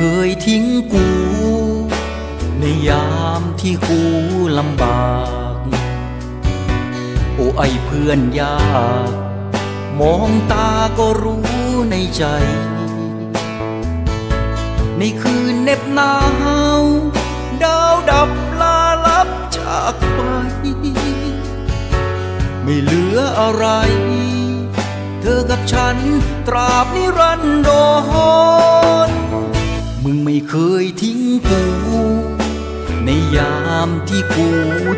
เคยทิ้งกู ในยามที่กูลำบาก โอ้ไอเพื่อนยาก มองตาก็รู้ในใจ ในคืนเหน็บหนาวดาวดับลาลับจากไป ไม่เหลืออะไร เธอกับฉันตราบนิรันดร มึงไม่เคยทิ้งกู ในยามที่กู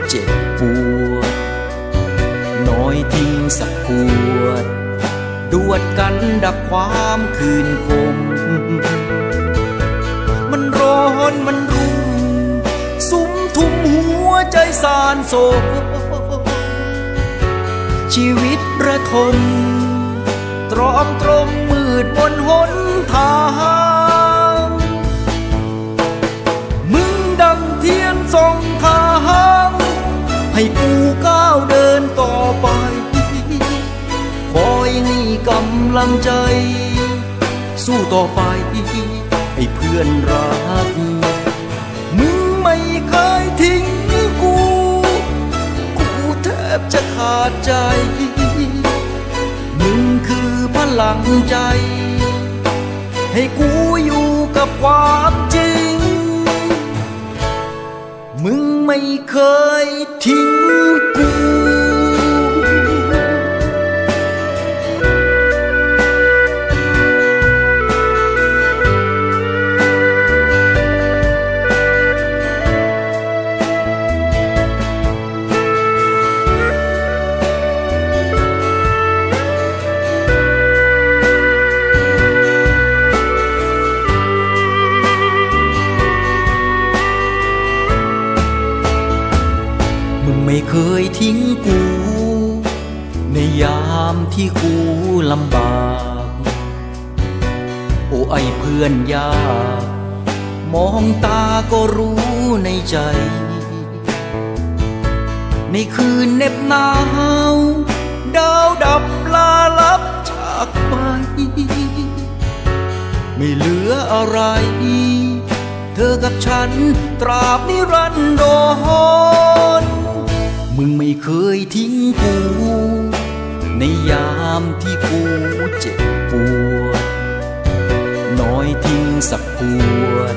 เจ็บปวด น้อยทิ้งสักขวด ดวดกันดับความคืนคม มันร้อนมันรุมสุมทุมหัวใจสานโศกชีวิตระทมตรอมตรมมืดบนหนทาง ให้กูก้าวเดินต่อไป คอยให้กำลังใจ สู้ต่อไปไอ้เพื่อนรัก มึงไม่เคยทิ้งกู กูแทบจะขาดใจ มึงคือพลังใจ ให้กูอยู่กับความจริง มึงไม่เคยทิ้งกู ไม่เคยทิ้งกู ในยามที่กูลำบาก โอ้ไอเพื่อนยาก มองตาก็รู้ในใจ ในคืนเหน็บหนาวดาวดับลาลับจากไป ไม่เหลืออะไร เธอกับฉันตราบนิรันดร มึงไม่เคยทิ้งกู ในยามที่กูเจ็บปวด น้อยทิ้งสักขวด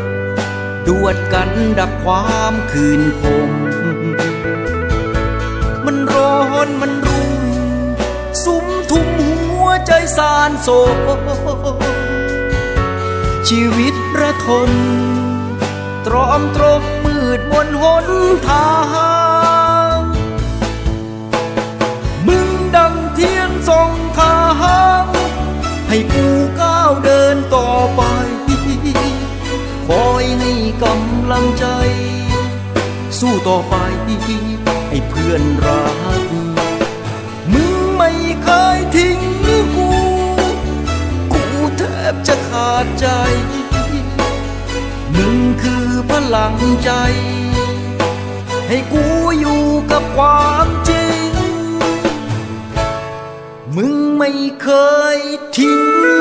ดวดกันดับความคืนคม มันร้อนมันรุมสุมทุ่มหัวใจสานโศกชีวิตระทมตรอมตรมมืดมนหนทาง ให้กูก้าวเดินต่อไป คอยให้กำลังใจ สู้ต่อไป ให้เพื่อนรัก มึงไม่เคยทิ้งกู กูแทบจะขาดใจ มึงคือพลังใจ ให้กูอยู่กับความจริง ไม่เคยทิ้งกู